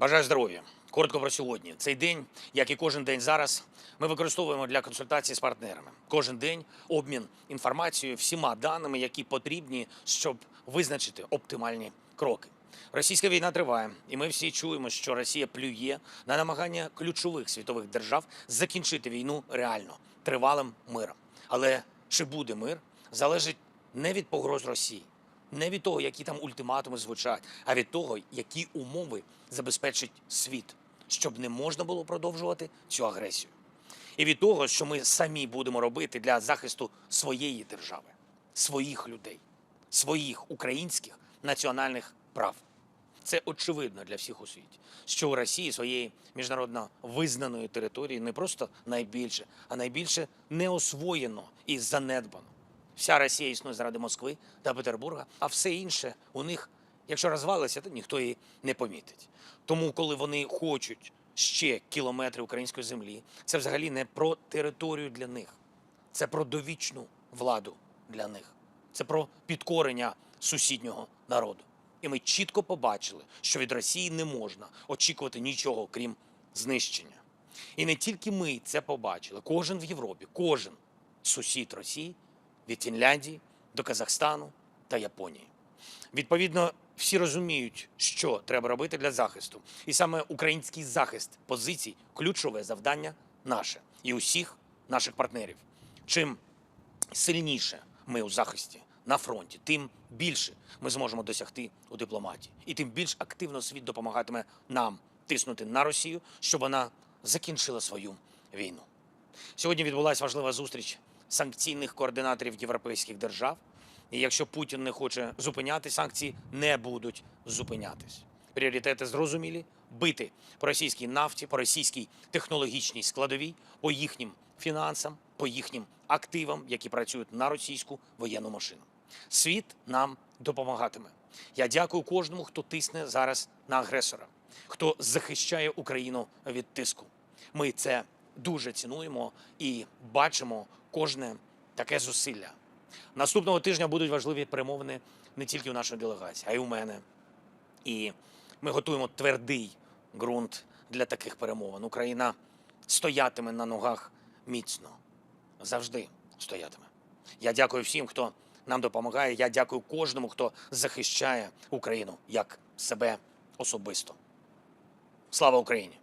Бажаю здоров'я. Коротко про сьогодні. Цей день, як і кожен день зараз, ми використовуємо для консультацій з партнерами. Кожен день обмін інформацією, всіма даними, які потрібні, щоб визначити оптимальні кроки. Російська війна триває, і ми всі чуємо, що Росія плює на намагання ключових світових держав закінчити війну реально тривалим миром. Але чи буде мир, залежить не від погроз Росії, не від того, які там ультиматуми звучать, а від того, які умови забезпечить світ, щоб не можна було продовжувати цю агресію. І від того, що ми самі будемо робити для захисту своєї держави, своїх людей, своїх українських національних прав. Це очевидно для всіх у світі, що у Росії своєї міжнародно визнаної території не просто найбільше, а найбільше не освоєно і занедбано. Вся Росія існує заради Москви та Петербурга, а все інше у них, якщо розвалиться, то ніхто її не помітить. Тому, коли вони хочуть ще кілометри української землі, це взагалі не про територію для них, це про довічну владу для них, це про підкорення сусіднього народу. І ми чітко побачили, що від Росії не можна очікувати нічого, крім знищення. І не тільки ми це побачили, кожен в Європі, кожен сусід Росії від Фінляндії до Казахстану та Японії. Відповідно, всі розуміють, що треба робити для захисту. І саме український захист позицій ключове завдання наше і усіх наших партнерів. Чим сильніше ми у захисті на фронті, тим більше ми зможемо досягти у дипломатії. І тим більш активно світ допомагатиме нам тиснути на Росію, щоб вона закінчила свою війну. Сьогодні відбулася важлива зустріч санкційних координаторів європейських держав. І якщо Путін не хоче зупиняти санкції, не будуть зупинятись. Пріоритети зрозумілі: бити по російській нафті, по російській технологічній складовій, по їхнім фінансам, по їхнім активам, які працюють на російську воєнну машину. Світ нам допомагатиме. Я дякую кожному, хто тисне зараз на агресора, хто захищає Україну від тиску. Ми це дуже цінуємо і бачимо кожне таке зусилля. Наступного тижня будуть важливі перемовини не тільки у нашої делегації, а й у мене. І ми готуємо твердий ґрунт для таких перемовин. Україна стоятиме на ногах міцно, завжди стоятиме. Я дякую всім, хто нам допомагає. Я дякую кожному, хто захищає Україну як себе особисто. Слава Україні!